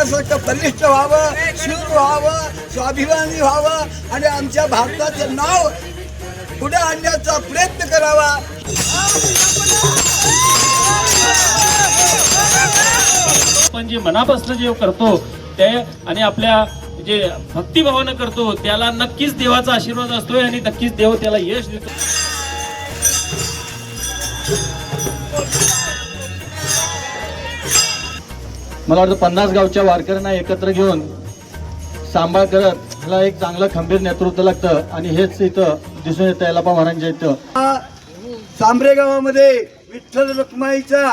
भारतासारखं बलिष्ठ व्हावं शूर व्हावं स्वाभिमानी व्हावं आणि आमच्या भारताचं नाव पुढे आणण्याचा प्रयत्न करावा. आपण जे मनापासून जे करतो ते आणि आपल्या जे भक्तिभावानं करतो त्याला नक्कीच देवाचा आशीर्वाद असतोय आणि नक्कीच देव त्याला यश देतो. मला वाटतं पन्नास गावच्या वारकऱ्यांना एकत्र घेऊन सांभाळ करत ह्याला एक चांगलं खंबीर नेतृत्व लागतं आणि हेच इथं दिसून येतं यालापा महाराजांच्या इथं. सांबरे गावामध्ये विठ्ठल रखुमाईचा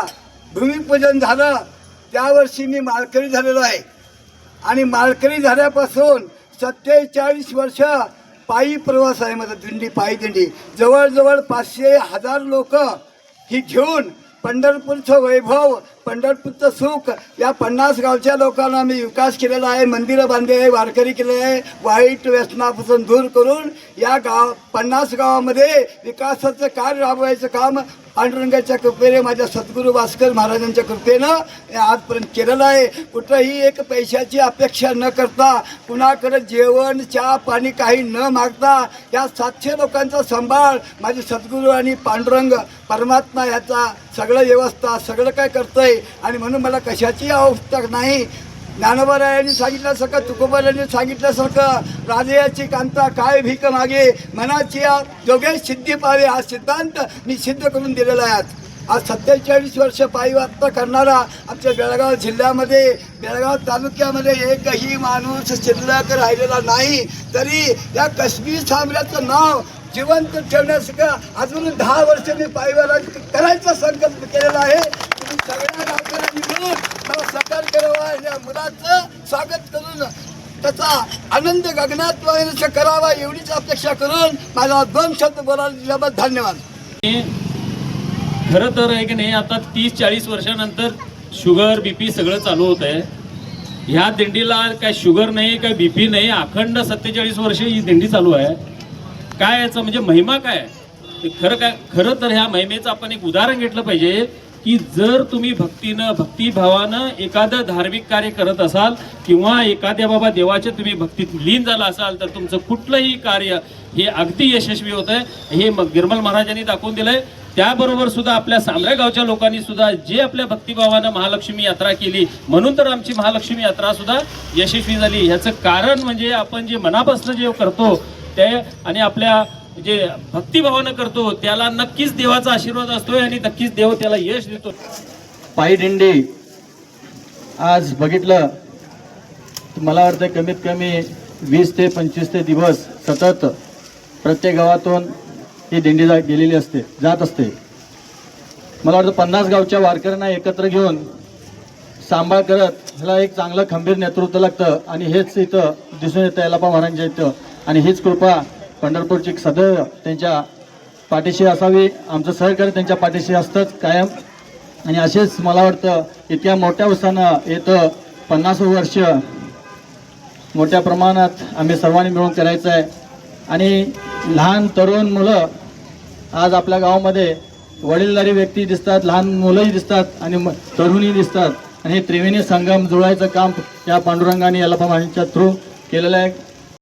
भूमिपूजन झालं. त्या वर्षी मी माळकरी झालेलो आहे. आणि माळकरी झाल्यापासून सत्तेचाळीस वर्ष पायी प्रवास आहे माझा दिंडी पायी दिंडी. जवळजवळ पाचशे हजार लोक ही घेऊन पंढरपूरचं वैभव पंढरपूरचं सुख. या पन्नास गावच्या लोकांना मी विकास केलेला आहे मंदिरं बांधली आहे वारकरी केले आहे वाईट व्यसनापासून दूर करून या गाव पन्नास गावामध्ये विकासाचं कार्य राबवायचं काम पांडुरंगाच्या कृपेने माझ्या सद्गुरू भास्कर महाराजांच्या कृपेनं आजपर्यंत केलेलं आहे. कुठंही एक पैशाची अपेक्षा न करता कुणाकडे जेवण चहा पाणी काही न मागता या सातशे लोकांचा सांभाळ माझे सद्गुरू आणि पांडुरंग परमात्मा याचा सगळं व्यवस्था सगळं काय करतंय? आणि म्हणून मला कशाची आवश्यकता नाही. ज्ञानोबारायांनी सांगितल्यासारखं तुकोबारायांनी सांगितल्यासारखं राजयाची कांता काय भीक मागे मनाची आ- दोघे सिद्धी पावे हा सिद्धांत मी सिद्ध करून दिलेला आहे आज. आज सत्तेचाळीस वर्ष पायीवार्ता करणारा आमच्या बेळगाव जिल्ह्यामध्ये बेळगाव तालुक्यामध्ये एकही माणूस शिल्लक राहिलेला नाही. तरी या कश्मीर साम्राज्याचं नाव जिवंत ठेवण्यासारखं अजून दहा वर्ष मी पायवाला करायचा संकल्प केलेला आहे. सगळ्या गावकऱ्यांनी मिळून मला सहकार्य करावा या मुलाचं स्वागत करून त्याचा आनंद गगनात वाहिनीचा करावा एवढीच अपेक्षा करून माझा दोन शब्द बोलायला दिल्याबद्दल धन्यवाद. खरं तर आहे की नाही आता तीस चाळीस वर्षानंतर शुगर बीपी सगळं चालू होत आहे. ह्या दिंडीला काय शुगर नाही काय बीपी नाही अखंड सत्तेचाळीस वर्ष ही दिंडी चालू आहे. काय याचं म्हणजे महिमा काय? खरं काय खरं तर ह्या महिमेचं आपण एक उदाहरण घेतलं पाहिजे. की जर तुम्ही भक्तीनं भक्तिभावानं एखादं धार्मिक कार्य करत असाल किंवा एखाद्या बाबा देवाच्या तुम्ही भक्तीत लीन झाला असाल तर तुमचं कुठलंही कार्य हे अगदी यशस्वी होत आहे हे मग गिरमल महाराजांनी दाखवून दिलंय. त्याबरोबर सुद्धा आपल्या सामऱ्या गावच्या लोकांनी सुद्धा जे आपल्या भक्तिभावानं महालक्ष्मी यात्रा केली म्हणून तर आमची महालक्ष्मी यात्रा सुद्धा यशस्वी झाली. ह्याचं कारण म्हणजे आपण जे मनापासून जे करतो ते आणि आपल्या जे भक्तिभावानं करतो त्याला नक्कीच देवाचा आशीर्वाद असतोय आणि नक्कीच देव त्याला यश देतो पायी दिंडी. आज बघितलं मला वाटतं कमीत कमी वीस ते पंचवीस ते दिवस सतत प्रत्येक गावातून ही दिंडी जा गेलेली असते जात असते. मला वाटतं पन्नास गावच्या वारकऱ्यांना एकत्र घेऊन सांभाळ करत ह्याला एक चांगलं खंबीर नेतृत्व लागतं आणि हेच इथं दिसून येतं यालापा महाराजांच्या इथं. आणि हीच कृपा पंढरपूरची सदैव त्यांच्या पाठीशी असावी. आमचं सहकार्य त्यांच्या पाठीशी असतंच कायम. आणि असेच मला वाटतं इतक्या मोठ्या उत्साहानं येतं पन्नास वर्ष. मोठ्या प्रमाणात आम्ही सर्वांनी मिळून करायचं आहे. आणि लहान तरुण मुलं आज आपल्या गावामध्ये वडीलधारी व्यक्ती दिसतात लहान मुलंही दिसतात आणि म- तरुणही दिसतात. आणि हे त्रिवेणी संगम जुळायचं काम या पांडुरंगाने याला थ्रू केलेलं आहे.